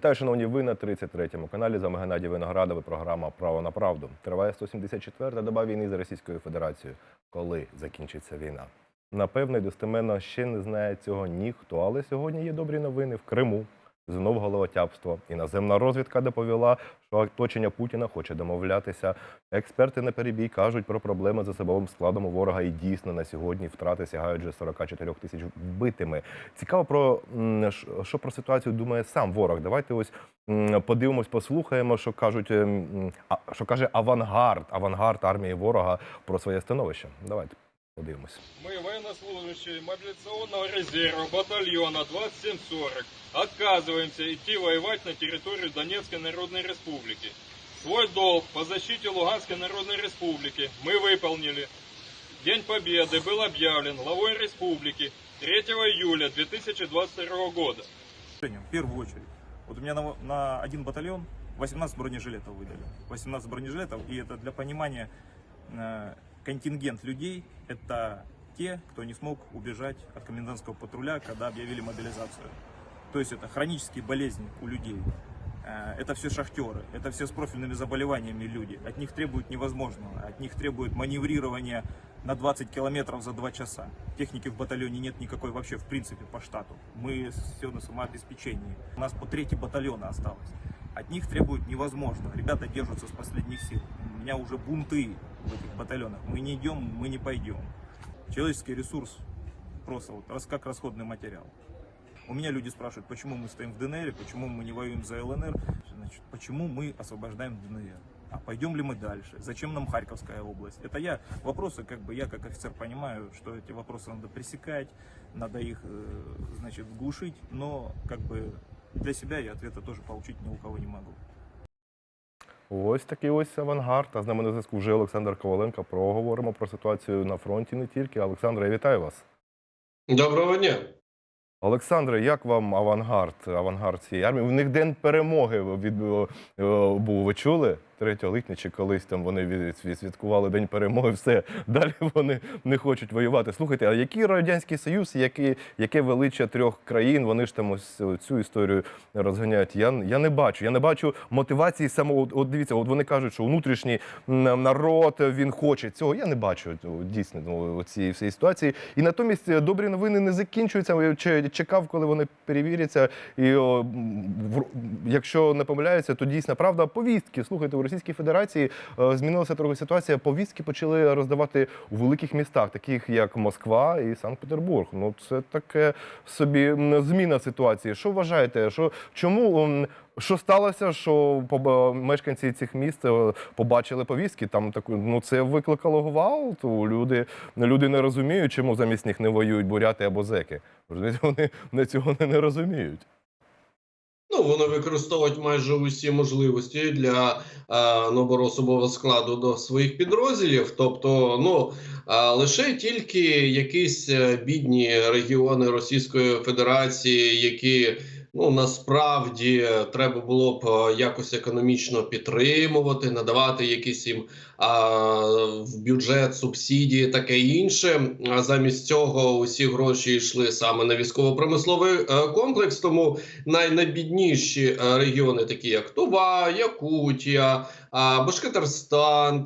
Вітаю, шановні, ви на 33-му каналі. З Геннадій Виноградова. програма Право на правду. Триває 174-та доба війни з Російською Федерацією. Коли закінчиться війна? Напевно, достеменно ще не знає цього ніхто, але сьогодні є добрі новини в Криму. Знов головотяпство. Іноземна розвідка доповіла, що оточення Путіна хоче домовлятися. Експерти на перебій кажуть про проблеми з особовим складом у ворога, і дійсно на сьогодні втрати сягають вже 44 тисяч вбитими. Цікаво про що про ситуацію думає сам ворог. Давайте ось подивимось, послухаємо, що кажуть, ем, що каже авангард, авангард армії ворога про своє становище. Давайте подивимось. Мы, военнослужащие мобилизационного резерва батальона 2740, отказываемся идти воевать на территорию Донецкой Народной Республики. Свой долг по защите Луганской Народной Республики мы выполнили. День Победы был объявлен главой республики 3 июля 2022 года. В первую очередь. Вот у меня на, на один батальон 18 бронежилетов выдали. 18 бронежилетов, и это для понимания э, контингент людей, это те, кто не смог убежать от комендантского патруля, когда объявили мобилизацию. То есть это хронические болезни у людей. Э, Это все шахтеры, это все с профильными заболеваниями люди. От них требуют невозможного, от них требуют маневрирования на 20 километров за 2 часа. Техники в батальоне нет никакой вообще в принципе по штату. Мы все на самообеспечении. У нас по третий батальона осталось. От них требуют невозможно. Ребята держатся с последних сил. У меня уже бунты в этих батальонах. Мы не идем, мы не пойдем. Человеческий ресурс просто вот как расходный материал. У меня люди спрашивают, почему мы стоим в ДНР, почему мы не воюем за ЛНР, значит, почему мы освобождаем ДНР. А пойдем ли мы дальше? Зачем нам Харьковская область? Это я вопросы, как бы я как офицер понимаю, что эти вопросы надо пресекать, надо их, э, значит, глушить, но как бы для себя я ответа тоже получить ни у кого не могу. Ось такий ось авангард. А з нами на зв'язку вже Олександр Коваленко. Проговоримо про ситуацію на фронті не тільки. Олександре, я вітаю вас. Доброго дня. Олександре, як вам авангард, авангард цієї армії? У них день перемоги від, о, о, був. Ви чули? 3 липня чи колись там вони відсвяткували День перемоги, все. Далі вони не хочуть воювати. Слухайте, а який Радянський Союз, який, яке величчя трьох країн, вони ж там ось цю історію розганяють. Я, я не бачу. Я не бачу мотивації самого. От, дивіться, от вони кажуть, що внутрішній народ він хоче цього. Я не бачу дійсно ну, цієї всієї ситуації. І натомість е, добрі новини не закінчуються. Я чекав, коли вони перевіряться. І о, якщо не помиляюся, то дійсна правда повістки. Слухайте, у Російській Федерації е, змінилася трохи ситуація. Повістки почали роздавати у великих містах, таких як Москва і Санкт-Петербург. Ну це таке собі зміна ситуації. Що вважаєте? Що чому що сталося? Що поб- мешканці цих міст е, побачили повістки? Там таку ну це викликало гвалт. Люди, люди не розуміють, чому замість них не воюють буряти або зеки. Вони цього не розуміють. Ну, вони використовують майже усі можливості для е, набору особового складу до своїх підрозділів. Тобто, ну е, лише тільки якісь е, бідні регіони Російської Федерації, які ну насправді треба було б е, якось економічно підтримувати, надавати якісь їм а, в бюджет субсидії, таке інше. А замість цього усі гроші йшли саме на військово-промисловий е, комплекс. Тому най найбідніші е, регіони, такі як Тува, Якутія, а,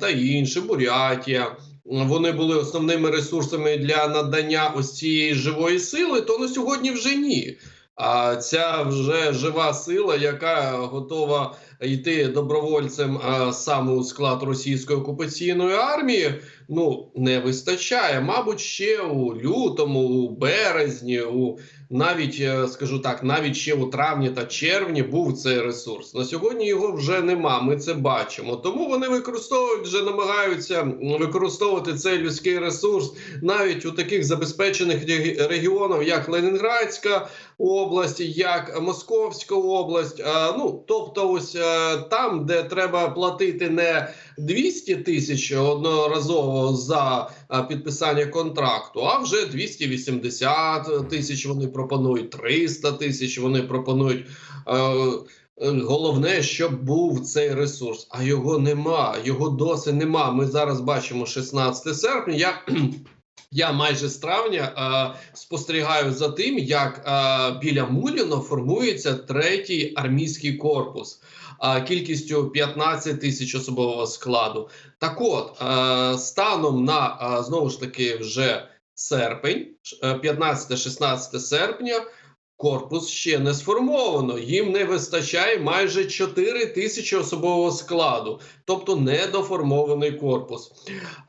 та інші, Бурятія. Вони були основними ресурсами для надання ось цієї живої сили. То на сьогодні вже ні. А ця вже жива сила, яка готова йти добровольцем саме у склад російської окупаційної армії, ну не вистачає. Мабуть, ще у лютому, у березні, у навіть е, скажу так, навіть ще у травні та червні був цей ресурс. На сьогодні його вже нема. Ми це бачимо. Тому вони використовують вже намагаються використовувати цей людський ресурс навіть у таких забезпечених регіонах, як Ленінградська область, як Московська область. А, ну тобто, ось е, там, де треба платити не 200 тисяч одноразово за підписання контракту, а вже 280 тисяч вони пропонують, 300 тисяч вони пропонують. Е, е, Головне, щоб був цей ресурс, а його нема. Його досі нема. Ми зараз бачимо 16 серпня. Я Я майже з травня е, спостерігаю за тим, як е, біля Муліно формується третій армійський корпус е, кількістю 15 тисяч особового складу. Так от, е, станом на е, знову ж таки вже серпень, е, 15-16 серпня. Корпус ще не сформовано. Їм не вистачає майже 4 тисячі особового складу, тобто недоформований корпус.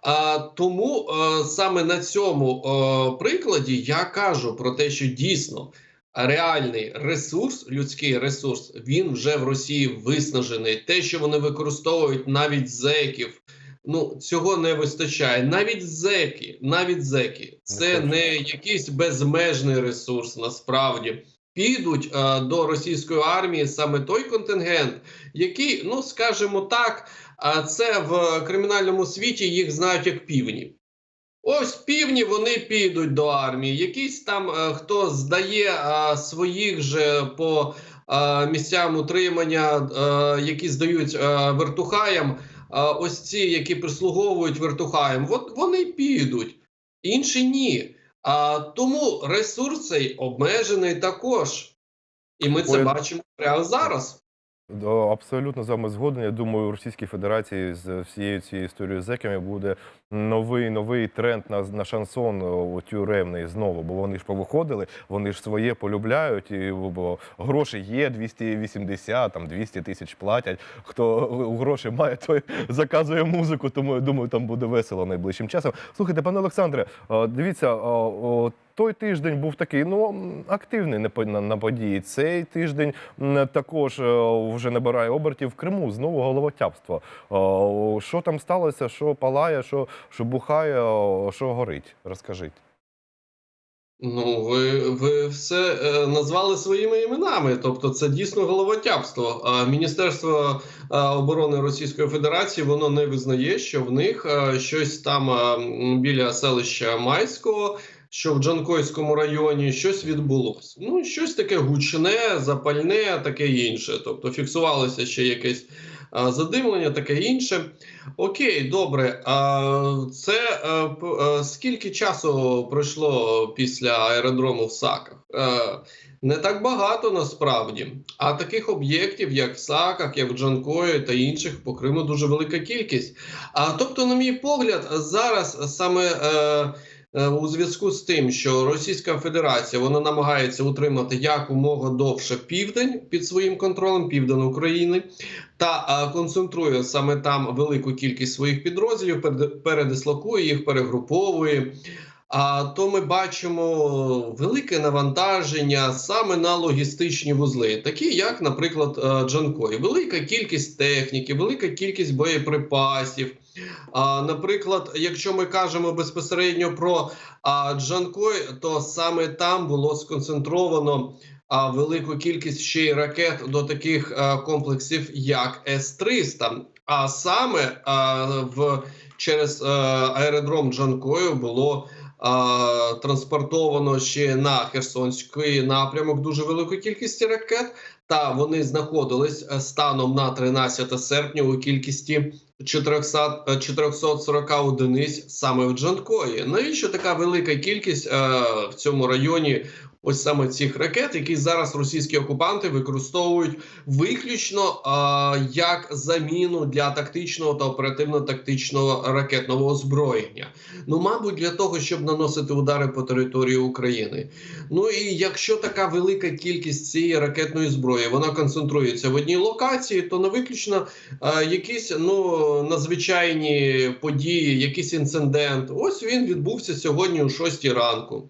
А, тому е, саме на цьому е, прикладі я кажу про те, що дійсно реальний ресурс, людський ресурс, він вже в Росії виснажений. Те, що вони використовують навіть зеків. Ну, цього не вистачає. Навіть зеки, навіть зеки, це не якийсь безмежний ресурс. Насправді підуть е, до російської армії саме той контингент, який, ну скажімо так, а це в кримінальному світі їх знають як півні. Ось півні вони підуть до армії. Якийсь там е, хто здає е, своїх же по е, місцям утримання, е, які здають е, вертухаям. Ось ці, які прислуговують вертухаєм, вони підуть, інші ні. А тому ресурс цей обмежений також. І ми це бачимо прямо зараз. Абсолютно з вами згоден. Я думаю, у Російській Федерації з всією цією історією з зеками буде новий новий тренд на, на шансон тюремний знову. Бо вони ж повиходили, вони ж своє полюбляють, і бо гроші є 280, там 200 тисяч платять. Хто гроші має, той заказує музику. Тому я думаю, там буде весело найближчим часом. Слухайте, пане Олександре, дивіться. Той тиждень був такий ну активний на, події. Цей тиждень також е, вже набирає обертів в Криму. Знову головотяпство. Е, Що там сталося? Що палає, що, що бухає, е, що горить? Розкажіть. Ну, ви, ви все е, назвали своїми іменами. Тобто, це дійсно головотяпство. А Міністерство е, оборони Російської Федерації воно не визнає, що в них е, щось там е, біля селища Майського, що в Джанкойському районі щось відбулося. Ну, щось таке гучне, запальне, таке інше. Тобто, фіксувалося ще якесь е, задимлення, таке інше. Окей, добре. А це е, п- е, скільки часу пройшло після аеродрому в Саках? Е, Не так багато насправді. А таких об'єктів, як в Саках, як в Джанкої та інших по Криму дуже велика кількість. А тобто, на мій погляд, зараз саме. Е, у зв'язку з тим, що Російська Федерація вона намагається утримати якомога довше південь під своїм контролем, південь України, та концентрує саме там велику кількість своїх підрозділів, перед- передислокує їх, перегруповує. А то ми бачимо велике навантаження саме на логістичні вузли, такі як, наприклад, е, Джанкої. Велика кількість техніки, велика кількість боєприпасів. Наприклад, якщо ми кажемо безпосередньо про Джанкой, то саме там було сконцентровано велику кількість ще й ракет до таких а, комплексів, як С-300. А саме а, в через аеродром Джанкою було транспортовано ще на Херсонський напрямок дуже велику кількість ракет. Та вони знаходились е, станом на 13 серпня у кількості 400, е, 440 одиниць саме в Джанкої. Навіщо така велика кількість е, в цьому районі? Ось саме цих ракет, які зараз російські окупанти використовують виключно е, як заміну для тактичного та оперативно-тактичного ракетного озброєння. Ну, мабуть, для того, щоб наносити удари по території України. Ну і якщо така велика кількість цієї ракетної зброї вона концентрується в одній локації, то не виключно е, якісь ну надзвичайні події, якийсь інцидент. Ось він відбувся сьогодні о 6 ранку.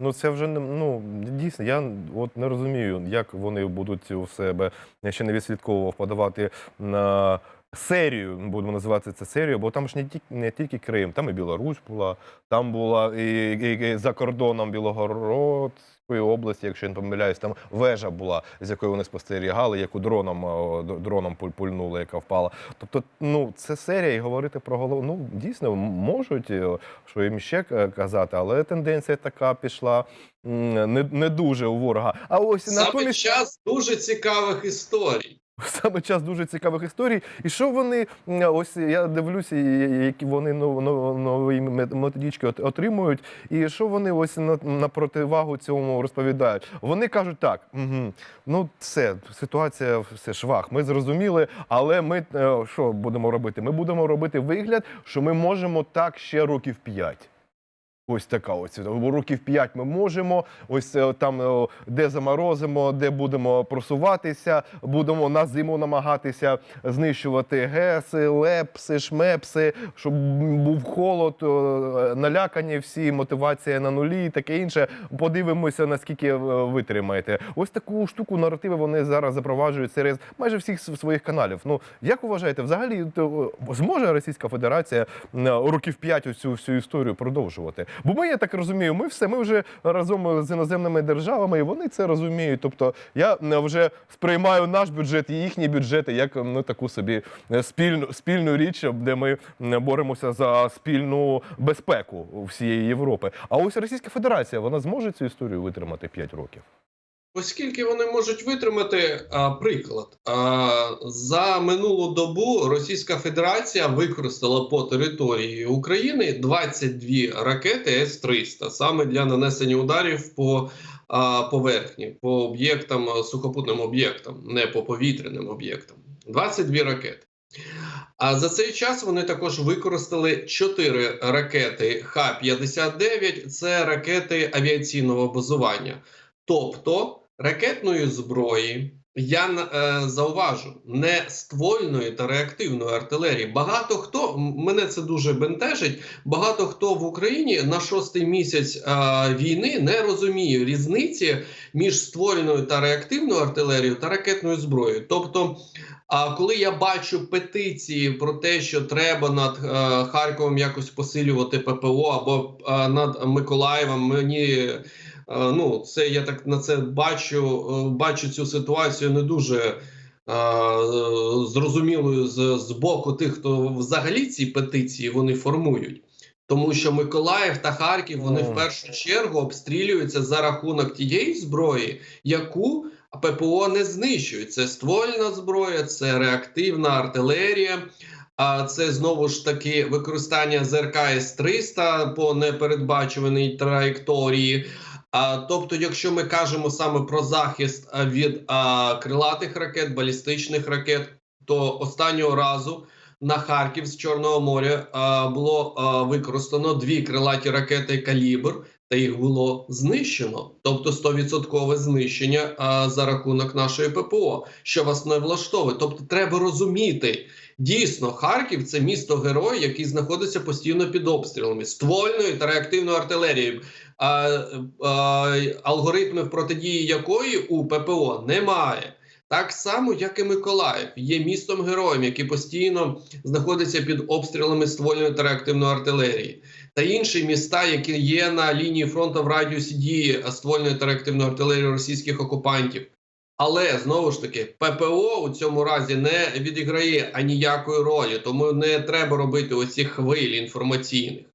Ну це вже не ну дійсно. Я от не розумію, як вони будуть у себе. Я ще не відслідковував подавати на серію. Будемо називати це серією, бо там ж не тільки не тільки Крим, там і Білорусь була, там була і, і, і за кордоном Білогородської області, якщо я не помиляюсь, там вежа була, з якою вони спостерігали, яку дроном о, дроном пуль- пульнули, яка впала. Тобто, ну це серія, і говорити про голову. Ну дійсно можуть, е, що їм ще казати, але тенденція така пішла не, не дуже у ворога. А ось на натомість час дуже цікавих історій. саме час дуже цікавих історій. І що вони ось я дивлюся, які вони нов- нов- нові методички отримують, і що вони ось на, на противагу цьому розповідають. Вони кажуть так: угу, ну все, ситуація все швах. Ми зрозуміли, але ми е, що будемо робити? Ми будемо робити вигляд, що ми можемо так ще років п'ять. Ось така ось років п'ять ми можемо. Ось е, там, е, де заморозимо, де будемо просуватися, будемо на зиму намагатися знищувати геси, лепси, шмепси, щоб був холод, е, налякані всі, мотивація на нулі і таке інше. Подивимося, наскільки витримаєте. Ось таку штуку наративи вони зараз запроваджують серед майже всіх своїх каналів. Ну як вважаєте, взагалі зможе Російська Федерація років п'ять цю всю історію продовжувати? Бо ми, я так розумію, ми все, ми вже разом з іноземними державами, і вони це розуміють. Тобто я е, вже сприймаю наш бюджет і їхні бюджети як ну таку собі е, спільну спільну річ, де ми е, боремося за спільну безпеку всієї Європи. А ось Російська Федерація вона зможе цю історію витримати 5 років. Оскільки вони можуть витримати а, приклад, а, за минулу добу Російська Федерація використала по території України 22 ракети С-300 саме для нанесення ударів по а, поверхні, по об'єктам, сухопутним об'єктам, не по повітряним об'єктам. 22 ракети. А за цей час вони також використали 4 ракети Х-59. Це ракети авіаційного базування. Тобто ракетної зброї, я е, зауважу, не ствольної та реактивної артилерії. Багато хто мене це дуже бентежить. Багато хто в Україні на шостий місяць е, війни не розуміє різниці між ствольною та реактивною артилерією та ракетною зброєю. Тобто, а коли я бачу петиції про те, що треба над е, Харковом якось посилювати ППО або е, над Миколаєвом, мені ну це я так на це бачу, е, бачу цю ситуацію не дуже е, зрозумілою з, з боку тих, хто взагалі ці петиції вони формують. Тому що Миколаїв та Харків вони в першу чергу обстрілюються за рахунок тієї зброї, яку ППО не знищують. Це ствольна зброя, це реактивна артилерія. А це знову ж таки використання ЗРК С-300 по непередбачуваній траєкторії. А, тобто, якщо ми кажемо саме про захист від а, крилатих ракет, балістичних ракет, то останнього разу на Харків з Чорного моря а, було а, використано дві крилаті ракети Калібр, та їх було знищено, тобто 100% знищення за рахунок нашої ППО, що вас не влаштовує. Тобто, треба розуміти. Дійсно, Харків це місто герой, який знаходиться постійно під обстрілами ствольною та реактивною артилерією, алгоритмів протидії якої у ППО немає. Так само, як і Миколаїв, є містом героєм, який постійно знаходиться під обстрілами ствольної та реактивної артилерії, та інші міста, які є на лінії фронту в радіусі дії ствольної та реактивної артилерії російських окупантів. Але знову ж таки, ППО у цьому разі не відіграє аніякої ролі, тому не треба робити оці хвилі інформаційних.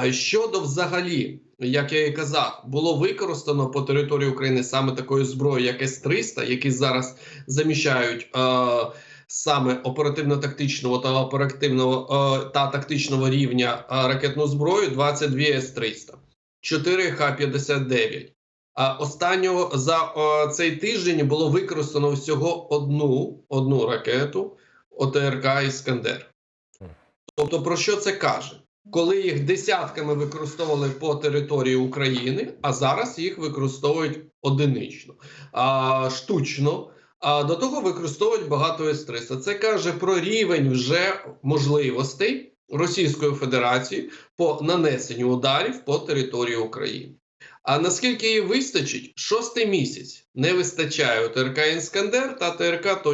А щодо взагалі, як я і казав, було використано по території України саме такої зброї, як С-300, які зараз заміщають е, саме оперативно-тактичного та оперативного е, та тактичного рівня е, ракетну зброю 22 С-300, 4 Х-59. А останнього за о, цей тиждень було використано всього одну, одну ракету ОТРК Іскандер. Тобто, про що це каже? Коли їх десятками використовували по території України, а зараз їх використовують одинично, а, штучно. А до того використовують багато С-300. Це каже про рівень вже можливостей Російської Федерації по нанесенню ударів по території України. А наскільки її вистачить, шостий місяць не вистачає у ТРК Іскандер та ТРК.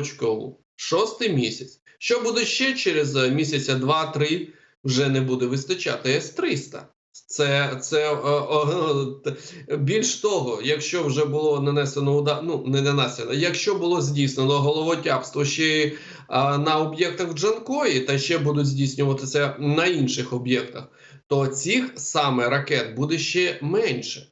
Шостий місяць. Що буде ще через е, місяця два-три, вже не буде вистачати С-300. Це, це е, е, т- більш того, якщо вже було нанесено удар, ну не нанесено, якщо було здійснено головотяпство ще е, на об'єктах Джанкої, та ще будуть здійснюватися на інших об'єктах, то цих саме ракет буде ще менше.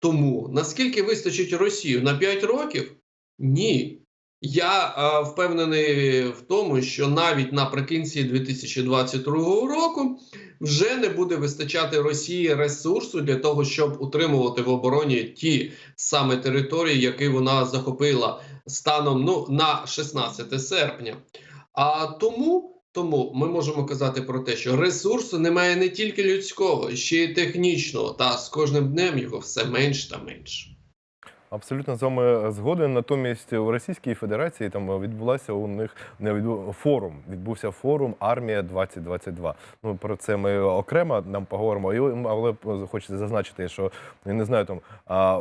Тому наскільки вистачить Росію на 5 років? Ні. Я е, впевнений в тому, що навіть наприкінці 2022 року вже не буде вистачати Росії ресурсу для того, щоб утримувати в обороні ті саме території, які вона захопила станом ну на 16 серпня. А тому. Тому ми можемо казати про те, що ресурсу немає не тільки людського, ще й технічного, та з кожним днем його все менш та менше. Абсолютно з вами згоден. Натомість у Російській Федерації там відбулася у них не відбу- форум. Відбувся форум Армія 2022 Ну про це ми окремо нам поговоримо. І, але хочеться зазначити, що я не знаю там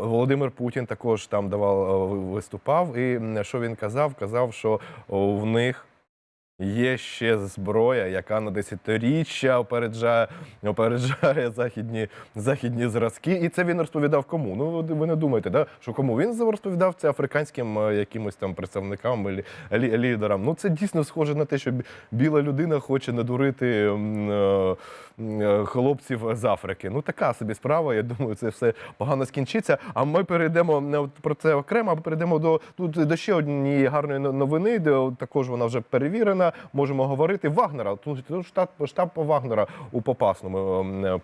Володимир Путін також там давав виступав. І що він казав? Казав, що в них. Є ще зброя, яка на десятиріччя опереджає, опереджає західні, західні зразки. І це він розповідав кому? Ну ви- не думаєте, да? що кому? Він розповідав це африканським е, якимось там представникам, лі, лі- лідерам. Ну це дійсно схоже на те, що біла людина хоче надурити е, е, хлопців з Африки. Ну така собі справа. Я думаю, це все погано скінчиться. А ми перейдемо не про це окремо, а перейдемо до тут до ще однієї гарної новини, де також вона вже перевірена. Можемо говорити Вагнера. Тут, штаб штаб Вагнера у Попасному е, м,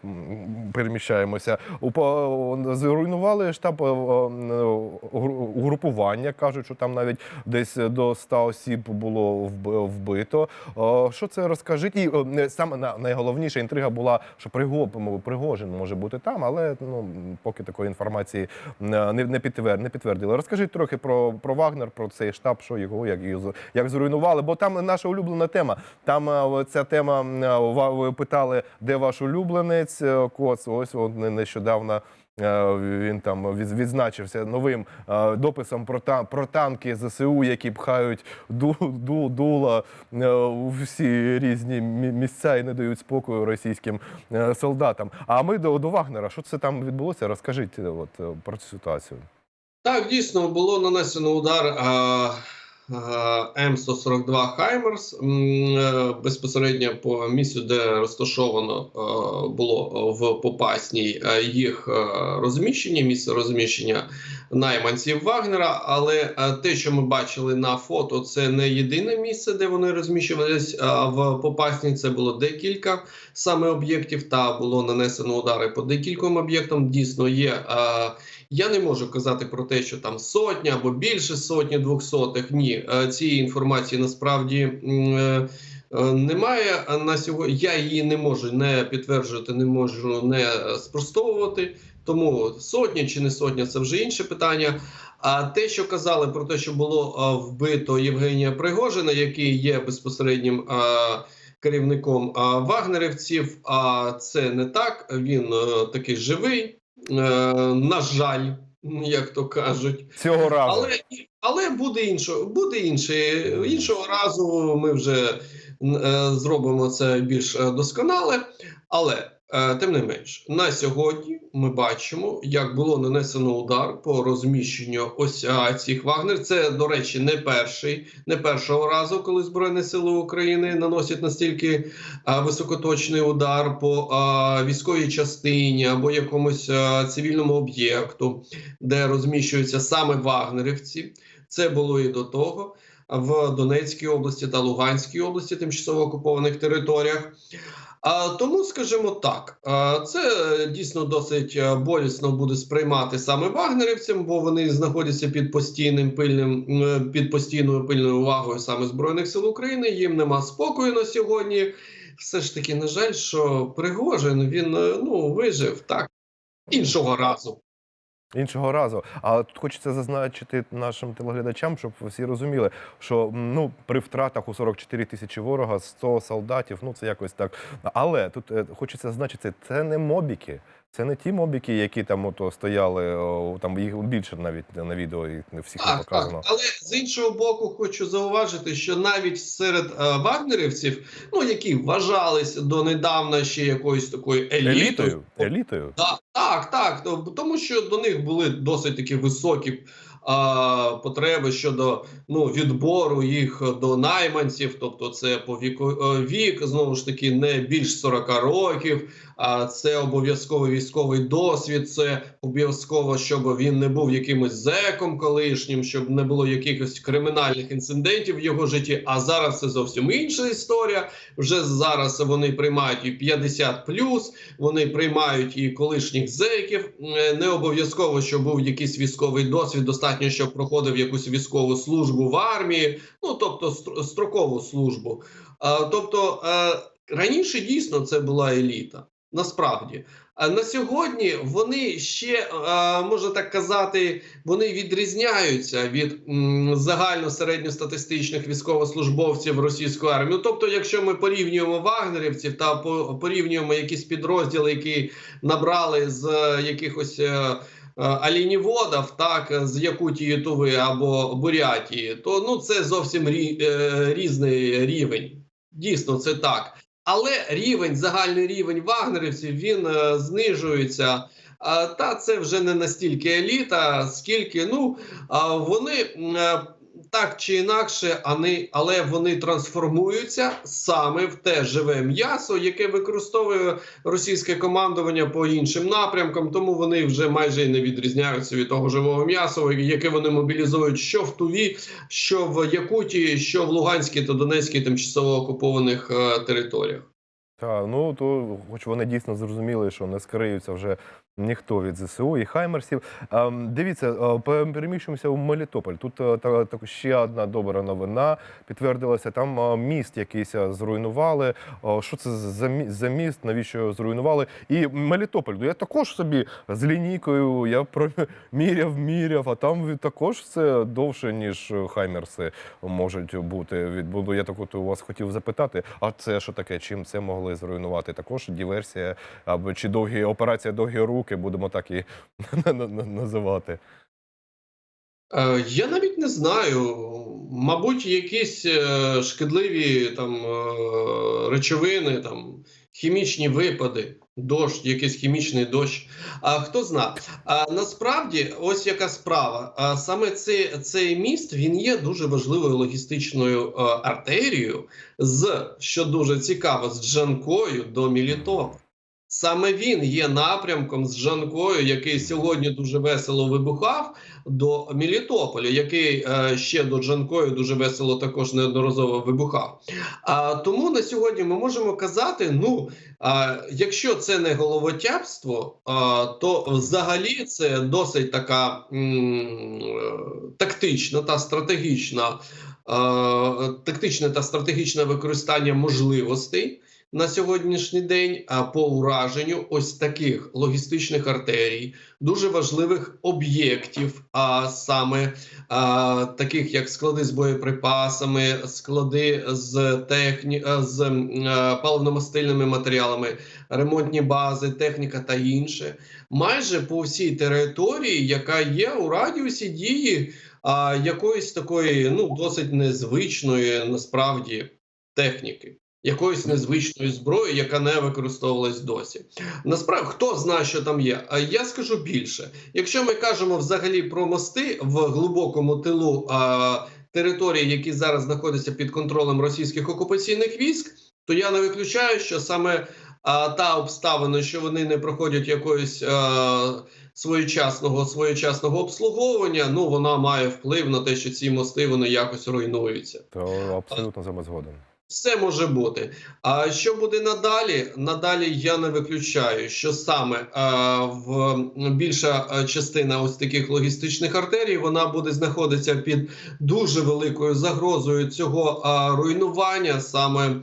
переміщаємося. У зруйнували штаб е, е, угрупування. кажуть, що там навіть десь до 100 осіб було вбито. Що це розкажіть? І саме на- найголовніша інтрига була, що Приго- Пригожин може бути там, але ну поки такої інформації е, не, не, підтвер, не підтвердили. Розкажіть трохи про, про Вагнер, про цей штаб, що його як, як зруйнували. Бо там улюблена тема. Там е, ця тема е, ви питали, де ваш улюбленець е, Коц. Ось не- нещодавно. Він там від- відзначився новим дописом про та про танки ЗСУ, які пхають ду, ду, дула у всі різні місця і не дають спокою російським солдатам. А ми до, до Вагнера, що це там відбулося? Розкажіть от про цю ситуацію. Так, дійсно було нанесено удар а, М142 Хаймерс е, безпосередньо по місцю, де розташовано було в Попасній їх розміщення, місце розміщення найманців Вагнера. Але те, що ми бачили на фото, це не єдине місце, де вони розміщувались. В Попасній це було декілька саме об'єктів, та було нанесено удари по декільком об'єктам. Дійсно є. Я не можу казати про те, що там сотня або більше сотні двохсотих. Ні, е, цієї інформації насправді е, е, немає на сьогодні. Я її не можу не підтверджувати, не можу не спростовувати. Тому сотня чи не сотня це вже інше питання. А те, що казали про те, що було вбито Євгенія Пригожина, який є безпосереднім. Керівником вагнерівців, а це не так. Він такий живий, на жаль, як то кажуть, Цього разу. але але буде іншого, буде інше. Іншого разу ми вже е, зробимо це більш е, досконале. Але е, тим не менш, на сьогодні ми бачимо, як було нанесено удар по розміщенню ось цих вагнер. Це, до речі, не перший, не першого разу, коли Збройні Сили України наносять настільки а, високоточний удар по а, військовій частині або якомусь цивільному об'єкту, де розміщуються саме вагнерівці. Це було і до того в Донецькій області та Луганській області, тимчасово окупованих територіях. Тому, скажімо так, це дійсно досить болісно буде сприймати саме вагнерівцям, бо вони знаходяться під постійним пильним під постійною пильною увагою саме збройних сил України. Їм нема спокою на сьогодні. Все ж таки, на жаль, що Пригожин він е, ну вижив так іншого разу. Іншого разу. А тут хочеться зазначити нашим телеглядачам, щоб всі розуміли, що ну при втратах у 44 тисячі ворога 100 солдатів, ну це якось так. Але тут е, хочеться зазначити, це не мобіки. Це не ті мобіки, які там ото стояли, там їх більше навіть на відео і не всіх не показано. так. Але з іншого боку, хочу зауважити, що навіть серед е, вагнерівців, ну які вважалися донедавна ще якоюсь такою елітою, Елітою, елітою. Так, так, то- тому що до них були досить такі високі потреби щодо ну, відбору їх до найманців, тобто це по віку е, вік, знову ж таки, не більш 40 років, це обов'язковий військовий досвід, це обов'язково, щоб він не був якимось зеком колишнім, щоб не було якихось кримінальних інцидентів в його житті. А зараз це зовсім інша історія. Вже зараз вони приймають і 50 вони приймають і колишніх зеків. Е, Не обов'язково, щоб був якийсь військовий досвід, достатньо, щоб проходив якусь військову службу в армії, ну тобто строкову службу. Тобто е, раніше дійсно це була еліта. Насправді, а на сьогодні вони ще е, можна так казати, вони відрізняються від загально-середньостатистичних військовослужбовців російської армії. Ну, тобто, якщо ми порівнюємо вагнерівців та порівнюємо якісь підрозділи, які набрали з е, якихось. Е, е, Алініводів, так з Якутії, Туви або Бурятії, то ну це зовсім рі, е, різний рівень. Дійсно, це так. Але рівень, загальний рівень вагнерівців він е, знижується. А, та це вже не настільки еліта, скільки ну вони е, так чи інакше, але вони трансформуються саме в те живе м'ясо, яке використовує російське командування по іншим напрямкам. Тому вони вже майже не відрізняються від того живого м'яса, яке вони мобілізують що в Туві, що в Якутії, що в Луганській та Донецькій тимчасово окупованих е, територіях. Та ну то, хоч вони дійсно зрозуміли, що не скриються вже ніхто від ЗСУ і Хаймерсів. Ем, дивіться, е, переміщуємося у Мелітополь. Тут е, та, та, ще одна добра новина підтвердилася. Там е, міст якийсь зруйнували. Що це за мі- за міст? Навіщо зруйнували? І Мелітополь. Ну я також собі з лінійкою я проміряв, міряв, а там також все довше, ніж Хаймерси можуть бути. Відбуду. Я так от у вас хотів запитати, а це що таке? Чим це могли зруйнувати? Також диверсія або чи довгі операція довгі руки, будемо так і на- на- на- називати. Е, Я навіть не знаю. Мабуть, якісь е, шкідливі там е, речовини, там хімічні випади, дощ, якийсь хімічний дощ. А хто зна? А насправді, ось яка справа. А саме цей, цей міст він є дуже важливою логістичною артерією, з що дуже цікаво, з Джанкою до Мілітова. Саме він є напрямком з Жанкою, який сьогодні дуже весело вибухав до Мелітополя, який е, ще до Джанкою дуже весело також неодноразово вибухав. А тому на сьогодні ми можемо казати: ну а, якщо це не головотяпство, а, то взагалі це досить така м, тактична та стратегічна, е, тактичне та стратегічне використання можливостей на сьогоднішній день по ураженню ось таких логістичних артерій, дуже важливих об'єктів, а саме а, таких як склади з боєприпасами, склади з техні... з паливно-мастильними матеріалами, ремонтні бази, техніка та інше, майже по всій території, яка є у радіусі дії а, якоїсь такої ну досить незвичної насправді техніки якоїсь незвичної зброї, яка не використовувалась досі. Насправді, хто знає, що там є? А я скажу більше. Якщо ми кажемо взагалі про мости в глибокому тилу а, території, які зараз знаходяться під контролем російських окупаційних військ, то я не виключаю, що саме а, та обставина, що вони не проходять якоїсь. А, Своєчасного своєчасного обслуговування, ну вона має вплив на те, що ці мости вони якось руйнуються. То абсолютно з вами згоден. Все може бути. А що буде надалі? Надалі я не виключаю, що саме а, в більша частина ось таких логістичних артерій вона буде знаходитися під дуже великою загрозою цього а, руйнування, саме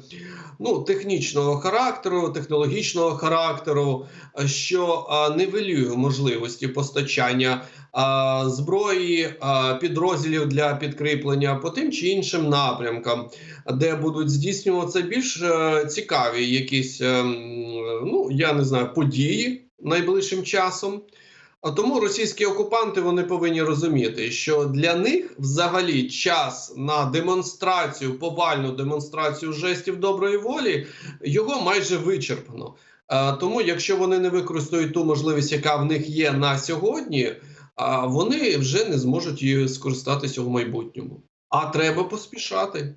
ну, технічного характеру, технологічного характеру, що а, нивелює можливості постачання зброї, підрозділів для підкріплення по тим чи іншим напрямкам де будуть здійснюватися більш е, цікаві якісь, е, ну я не знаю, події найближчим часом. А тому російські окупанти вони повинні розуміти, що для них взагалі час на демонстрацію, повальну демонстрацію жестів доброї волі його майже вичерпано. Тому, якщо вони не використають ту можливість, яка в них є на сьогодні, вони вже не зможуть її скористатися в майбутньому. А треба поспішати.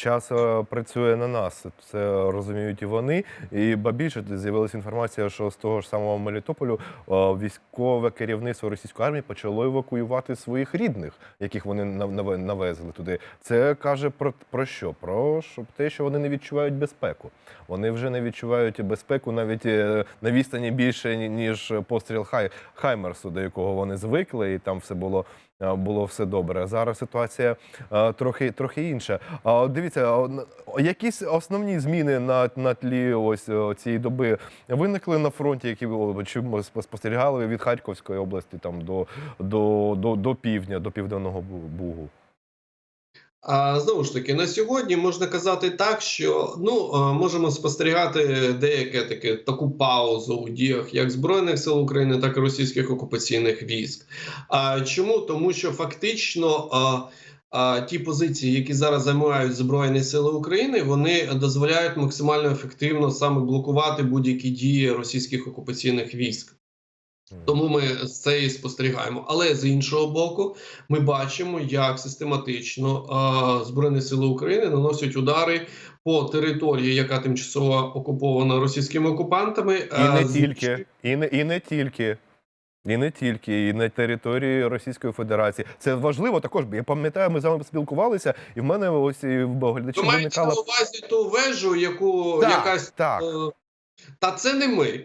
Час е, працює на нас, це розуміють і вони. І ба більше з'явилася інформація, що з того ж самого Мелітополю е, військове керівництво російської армії почало евакуювати своїх рідних, яких вони нав- навезли туди. Це каже про, про що? Про що? те, що вони не відчувають безпеку. Вони вже не відчувають безпеку навіть е, на відстані більше ніж постріл Хай Хаймерсу, до якого вони звикли, і там все було. Е, Було все добре. Зараз ситуація е, трохи, трохи інша. А дивіться, якісь основні зміни на, на тлі ось е, цієї доби виникли на фронті, які чи спостерігали від Харківської області там до, до, до, до півдня, до південного Бугу. Знову ж таки, на сьогодні можна казати так, що ну е, можемо спостерігати деяке таке таку паузу у діях як збройних сил України, так і російських окупаційних військ. А чому? Тому що фактично. А, а ті позиції, які зараз займають Збройні Сили України, вони дозволяють максимально ефективно саме блокувати будь-які дії російських окупаційних військ. Тому ми це і спостерігаємо. Але з іншого боку, ми бачимо, як систематично е, Збройні Сили України наносять удари по території, яка тимчасово окупована російськими окупантами. І не е, тільки, і не, і не тільки. І не тільки, і на території Російської Федерації. Це важливо також. Я пам'ятаю, ми з вами спілкувалися, і в мене ось і в глядачів Ви на увазі ту вежу, яку Так, якась так. е, та це не ми.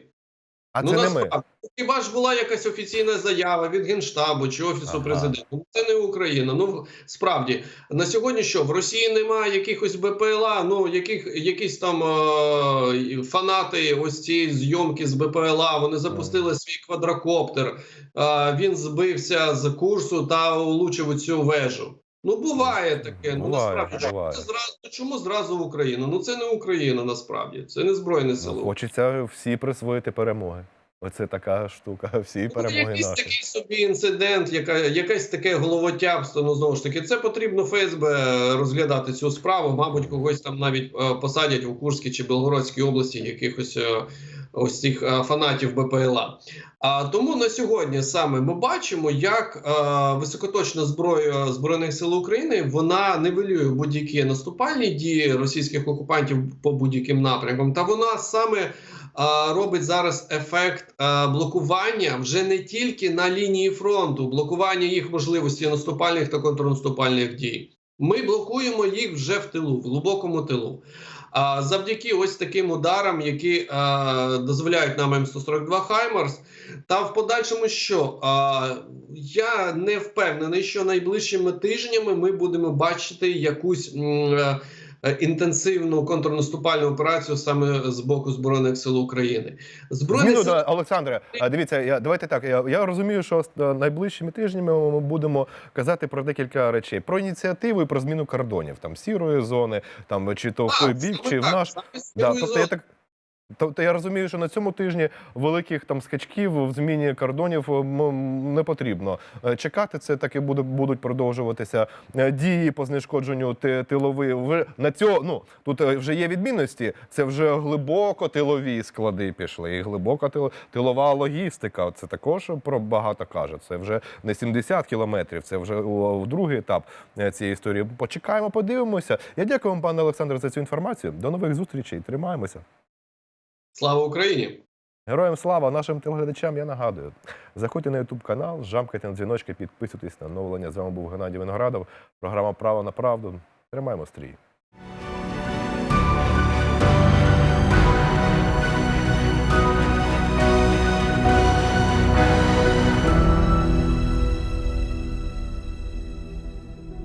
А ну це не ми. хіба ж була якась офіційна заява від генштабу чи офісу Ага. президента? Ну, Це не Україна. Ну справді на сьогодні що в Росії немає якихось БПЛА, ну яких якісь там е, фанати ось цієї зйомки з БПЛА. Вони запустили свій квадрокоптер. Е, він збився з курсу та улучив у цю вежу. Ну буває таке. Ну Буває, насправді чому буває. це зразу чому зразу Україна? Ну це не Україна насправді. Це не збройні сили. Ну, хочеться всі присвоїти перемоги. Оце така штука. Всі Ну, перемоги якийсь наші. такий собі інцидент, яка, якесь таке головотяпство. Ну знову ж таки, це потрібно ФСБ розглядати цю справу. Мабуть, когось там навіть е, посадять у Курській чи Белгородській області якихось е, ось цих е, фанатів БПЛА. А тому на сьогодні саме ми бачимо, як е, високоточна зброя збройних сил України вона нивелює будь-які наступальні дії російських окупантів по будь-яким напрямкам, та вона саме а, робить зараз ефект а, блокування вже не тільки на лінії фронту, блокування їх можливості наступальних та контрнаступальних дій. Ми блокуємо їх вже в тилу, в глибокому тилу. Завдяки ось таким ударам, які дозволяють нам М142 Хаймарс, та в подальшому, що я не впевнений, що найближчими тижнями ми будемо бачити якусь. Е, Інтенсивну контрнаступальну операцію саме з боку збройних сил України. Збройні Зміну, сили Олександре, а дивіться, я, давайте так. Я, я розумію, що е, найближчими тижнями ми будемо казати про декілька речей: про ініціативу і про зміну кордонів, там сірої зони, там чи то в той бік, чи в наш. Да, тобто я так. Тобто я розумію, що на цьому тижні великих там скачків в зміні кордонів не потрібно Е, чекати. Це таки буде будуть продовжуватися е, дії по знешкодженню ти- тилови. Ви на цього ну тут е, вже є відмінності. Це вже глибоко тилові склади пішли, і глибока тилова логістика. Це також про багато каже. Це вже не 70 кілометрів. Це вже другий етап е, цієї історії. Почекаємо, подивимося. Я дякую вам, пане Олександре, за цю інформацію. До нових зустрічей. Тримаємося. Слава Україні! Героям слава нашим телеглядачам. Я нагадую. Заходьте на Ютуб канал, жамкайте на дзвіночки, підписуйтесь на оновлення. З вами був Геннадій Виноградов. Програма Право на правду. Тримаємо стрій.